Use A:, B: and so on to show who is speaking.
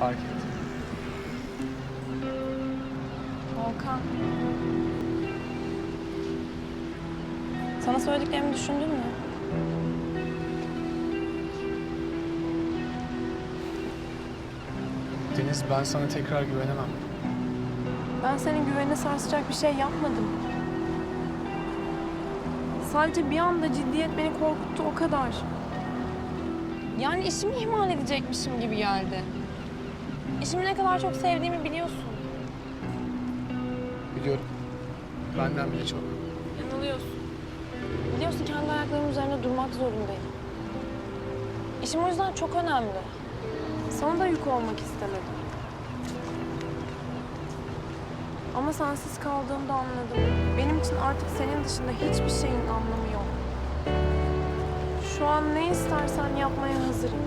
A: fark ettim.
B: Volkan. Sana söylediklerimi düşündün mü?
A: Deniz ben sana tekrar güvenemem.
B: Ben senin güvenini sarsacak bir şey yapmadım. Sadece bir anda ciddiyet beni korkuttu o kadar. Yani işimi ihmal edecekmişim gibi geldi. İşimi ne kadar çok sevdiğimi biliyorsun.
A: Biliyorum. Benden bile çok.
B: Yanılıyorsun. Biliyorsun kendi ayaklarımın üzerinde durmak zorundayım. İşim o yüzden çok önemli. Sana da yük olmak istemedim. Ama sensiz kaldığımda anladım. Benim için artık senin dışında hiçbir şeyin anlamı yok. Şu an ne istersen yapmaya hazırım.